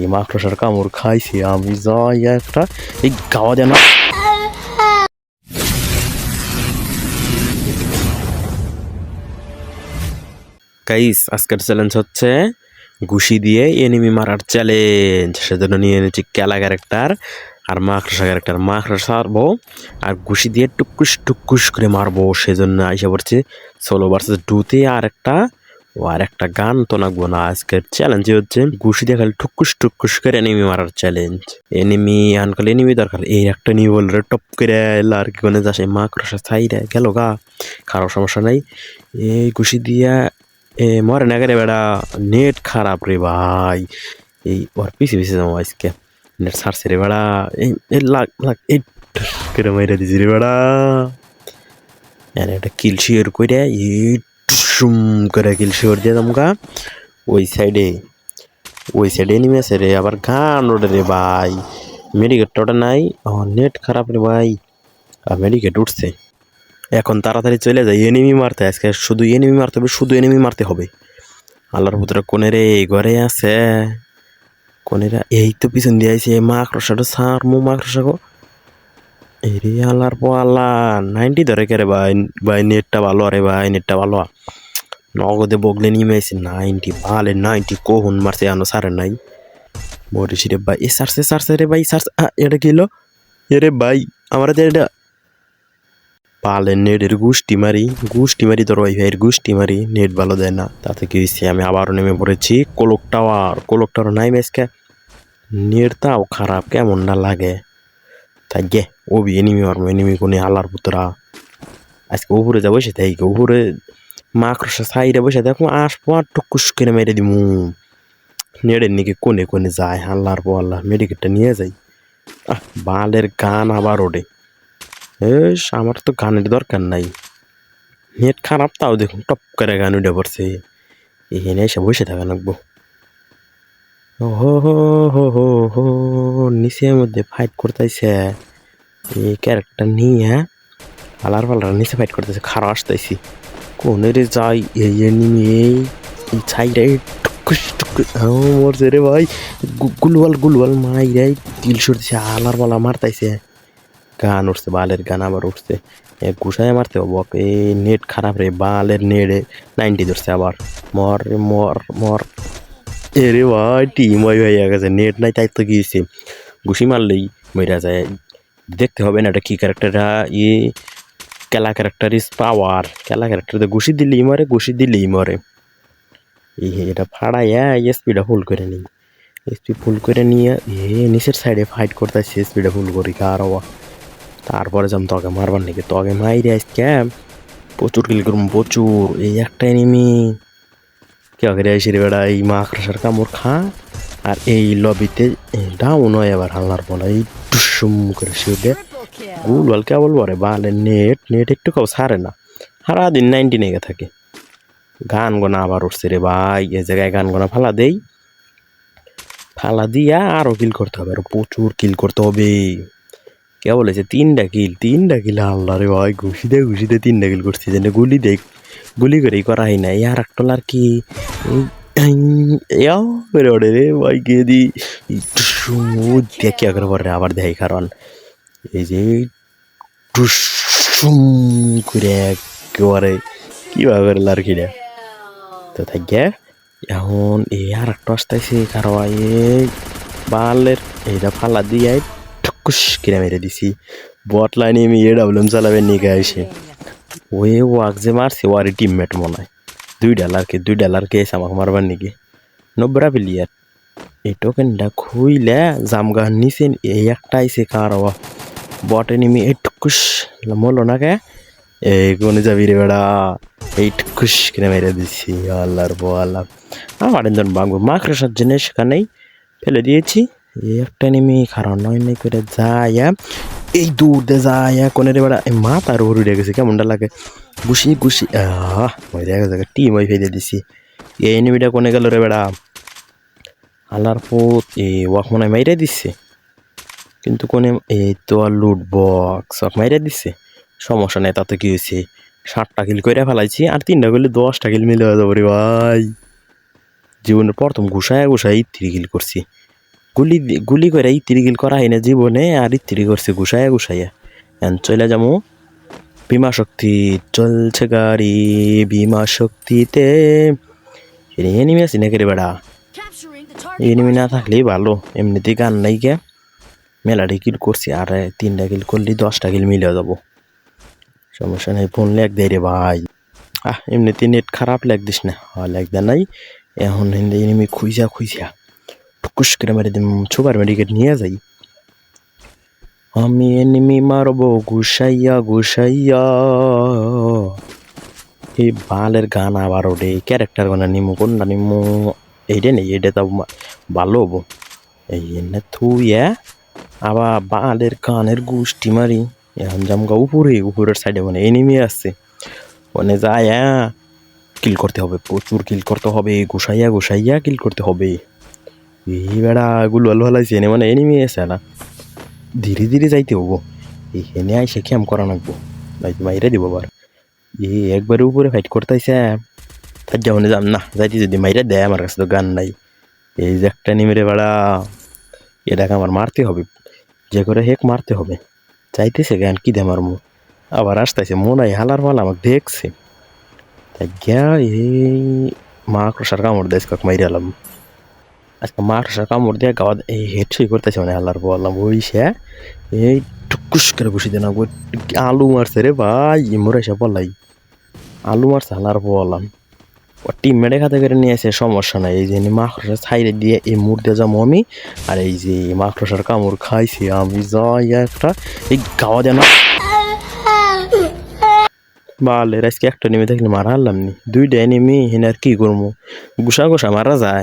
এই কামড় খাইছি, আমি যাই একটা, এই গাওয়া যেন গাইস আজকের চ্যালেঞ্জ হচ্ছে ঘুষি দিয়ে এনিমি মারার চ্যালেঞ্জ সেজন্য নিয়ে এনেছি কেলা ক্যারেক্টার আর মাকড়সা ক্যারেক্টার মাকড়সা সারবো আর ঘুষি দিয়ে টুকুস টুকুস করে মারবো। সেজন্য আইসা পড়ছে ষোলো ভার্সেস ডুতে আর একটা ও আর একটা গান তো না, আজকের চ্যালেঞ্জ হচ্ছে ঘুষি দিয়ে খালি ঠুকুস টুকুস করে এনিমি মারার চ্যালেঞ্জ এনিমি আনকাল এনিমি দরকার, এই একটা নিয়ে বল রে টপ করে এলো আর কি, কোনে যাস, এই মাকড়সা ছাইরে গেল গা, কারও সমস্যা নাই। এই ঘুষি দিয়া, এ মরে না করে বেড়া নেট খারাপ রে ভাই। এই ওর পিছে পিছে যাব আজকে নেট সারছে রে বেড়া, এই লাগ লাগ, এই করে মাইরা দিছি রে বেড়া। একটা কিল শিওর করে এই টুসুম করে কিল শিওর দিয়ে তোমাকে ওই সাইডে ওই সাইডে এনিমি আছে রে, আবার গান ওঠে রে ভাই। মেডিকেট ওটা নাই। ও নেট খারাপ রে ভাই। আর মেডিকেট উঠছে। এখন তাড়াতাড়ি চলে যায় এনিমি মারতে। আজকে শুধু এনিমি মারতে হবে, শুধু এনিমি মারতে হবে। আল্লাহর পুত্র কোনে রে, ঘরে আছে। কোনেরা এই তো পিছন দিয়ে আইছে মাকড়সাটা সার মো মাকড়সা গো। এই রে আল্লাহর পো আল্লাহ নাইনটি ধরে কে রে ভাই? ভাই নেটটা ভালো আরে ভাই নেটটা ভালো। নগদে বগলে নিয়ে আইছে নাইনটি ভালে নাইনটি, কোহন মারছে আনো সারে নাই। মরিস রে ভাই, এ সারছে সারছে রে ভাই, সারছে এটা কি হলো? এ রে ভাই, আমার এটা। পালে নেটের গুষ্টি মারি গুষ্টি মারি তোর ওয়াইফাইয়ের গুষ্টি মারি, নেট ভালো দেয় না। তাতে কি হয়েছে আমি আবারও নেমে পড়েছি, কোলক টাওয়ার কোলক টাওয়ার নাই মেসকে নেট তাও খারাপ, কেমন না লাগে। তাই গে, ও বি, এনিমি মারবো এনিমি কোনে আল্লাহর পুতরা। আজকে উপরে যা বসে থাকি, উপরে মাকড়সা সাইডে বসে দেখো আসব আর টুকুস করে মেরে দিমু। নেড়ের নিকে কোনে কোনে যায় আল্লাহর পো আল্লাহ মেডিকেটটা নিয়ে যাই। আহ, বালের গান আবার ওডে এস, আমার তো গানের দরকার নাই। নেট খারাপ তাও দেখুন, টপ করে গান উঠে পড়ছে। এখানে এসে বসে থাকা লাগবো। হো হো হো হো হো, নিচের মধ্যে ফাইট করতেছে। এই ক্যারেক্টার নিয়ে আলার পালার নিচে ফাইট করতেছে খারাপ আসতেছি। কোনে রে যাই এই এনিমি এই এই টুকুস টুকুস মরছে রে ভাই গুলওয়াল গুলওয়াল মাই রে তিল সরতেছে আলার পালা মারতাইছে গান উঠছে বালের গান আবার উঠছে এ ঘুষায় মারতে হব এ নেট খারাপ রে বালের নেড়ে নাইনটি ধরছে আবার মর রে মর মর এ রে ভাই টিম ওই হয়ে গেছে নেট নাই তাই তো গিয়েছে ঘুষি মারলেই মরা যায় দেখতে হবে না এটা কি ক্যারেক্টারটা ই কেলা ক্যারেক্টার ইজ পাওয়ার কেলা ক্যারেক্টার ঘুষি দিলেই মরে, ঘুষি দিলেই মরে। এই এটা ফাড়াইয়া স্পিডটা ফুল করে নিই। স্পিড ফুল করে নিয়ে, এ, নিচের সাইডে ফাইট করতেছে স্পিডটা ফুল করি, কার তারপরে যাম তোকে মারবার নাকি, তোকে মাইরে আজকে, প্রচুর কিল করুম, প্রচুর। এই একটা এনিমি কে রে বেড়া এই মা মাকড়সার কামড় খা। আর এই লবিতে ডাউন হয় আবার হাল্লার বলা এই টুসুম করে শুয়ে গুল বল বলব রে বালে নেট নেট একটু কাউ সারে না। সারাদিন নাইনটি নেগে থাকে। গান গোনা আবার উঠছে রে ভাই, এ জায়গায় গান গোনা ফালা দেই। ফালা দিয়া আরও কিল করতে হবে, আরও প্রচুর কিল করতে হবে। কে বলেছে, তিনটা কিল তিনটা কিল আল্লাহ রে ভাই ঘুষি দে ঘুষি দে তিনটা কিল করছি, যেন গুলি দে গুলি করেই করা হয় না আর একটা আর কি ওড়ে রে ভাই গিয়ে দি দেখি আগে পরে আবার দেখাই কারণ এই যে টুসুম করে একেবারে কীভাবে করে লার্কিটা তো থাকে এখন এই আর একটা আসতেছে কারও এই বালের এইটা ফালা দিয়ে ঠুকুস কিনে মেরে দিছি বট লাইনে আমি এ ডাবলুম চালাবে নিয়ে এসে ওয়ে ওয়াক যে মারছে ওয়ারি টিমমেট মনে হয় দুই ডালার কে, দুই ডালার কে এসে আমাকে মারবার নাকি? নব্বরা প্লেয়ার এই টোকেনটা খুইলে জামগা নিচে এই একটা আইসে কার বটে নিমি এই টুকুস মলো না কে? এই কোনে যাবি রে বেড়া? এই টুকুস কিনে মেরে দিছি, আল্লাহর বো আল্লাহ আমার একজন বাংবো মাকড়সার জন্য সেখানেই ফেলে দিয়েছি। এই একটা নেমে কারণ নয় নাই করে যায় এই দূর দে যায় কোনে রে বেড়া? এই মাথার উঠে গেছে, কেমনটা লাগে? গুছি গুছি আহ দেখা যাক টিম ওই ফেলে দিছি এই এনিমিটা কোনে গেল রে বেড়া আল্লাহর পোত এ ওয়াক মনে হয় মাইরে দিচ্ছে কিন্তু কোনে এই তো আর লুট বক্স ওয়াক মাইরে দিচ্ছে সমস্যা নেই তাতে কি হয়েছে ষাটটা কিল করে ফেলাইছি আর তিনটা করলে দশটা কিল মিলে যাব রে ভাই জীবনের প্রথম ঘুষায় ঘুষায় থ্রি কিল করছি গুলি গুলি করে ইত্তিরি গিল করা হয় না জীবনে আর ইত্তিরি করছে গুসাইয়া এখন চলে যাব বিমা শক্তি চলছে গাড়ি বিমা শক্তিতে এনিমি আছে নাকি রে বেড়া? এনিমি না থাকলেই ভালো, এমনিতেই গান নাই গে মেলাটি কিল করছি, আর তিনটা কিল করলে দশটা কিল মিলে যাব। সমস্যা নেই ফোন লেগ দেয় রে ভাই। আহ এমনিতে নেট খারাপ লেগ দিস না। লেগ দেয় নাই। এখন এনিমি খুঁজা খুঁজা টুকুস করে মেরে সুপার মেডিকেট নিয়ে যাই। আমি এনিমি মারবো গুসাইয়া গুসাইয়া এই বালের গান আবার ওঠে ক্যারেক্টার গানা নিমু কোনটা নিমু এইটা নেই এটা তো ভালো হব এই এনে থুইয়া আবার বালের গানের গুষ্টি মারি এখন জামগা উপরে উপরের সাইডে মানে এনিমি আসছে মানে যায় কিল করতে হবে প্রচুর কিল করতে হবে গুসাইয়া গুসাইয়া কিল করতে হবে এই বেড়া গুলো হালাইছে এনে মানে এনিমি আছে না ধীরে ধীরে যাইতে হব। এখানে আইসে ক্যাম করা লাগবো। নয়তো বাইরে দিব আবার। এই একবারে উপরে ফাইট করতেছে। তার যেমন যাম না, যাইতে যদি মাইরে দেয়, আমার কাছে তো গান নাই। এই যে একটা নিমেরে বেড়া। এটাকে আমার মারতে হবে। যে করে হেক মারতে হবে। চাইতেছে গান, কি দে মারমু? আবার আসতেছে মনে হয় হালার মাল আমাকে দেখছে। তাই গিয়া এই মা ক্রসার কামড় দেয় কাক মাইরে এলাম। আজকে মা ক্রসার কামড় দিয়ে গাওয়া এই হেড ছুই করতেছে মানে হালার বললাম ওই সে এই টুকুস করে বসে দেন আলু মারছে রে ভাই ইমরে এসে বলাই। আলু মারছে হালার বললাম ও টিম মেডে খাতে করে নিয়ে আসে, সমস্যা নাই। এই যে মাকড়সার সাইডে দিয়ে এই মুড় দিয়ে যাব আমি। আর এই যে মাকড়সার কামড় খাইছি আমি, যাই একটা। এই গাওয়া দেন বালের আজকে একটা নেমে থাকলে মারা হারলাম নি। দুইটা নেমে হেন আর কি করব? গুসা গুসা মারা যায়।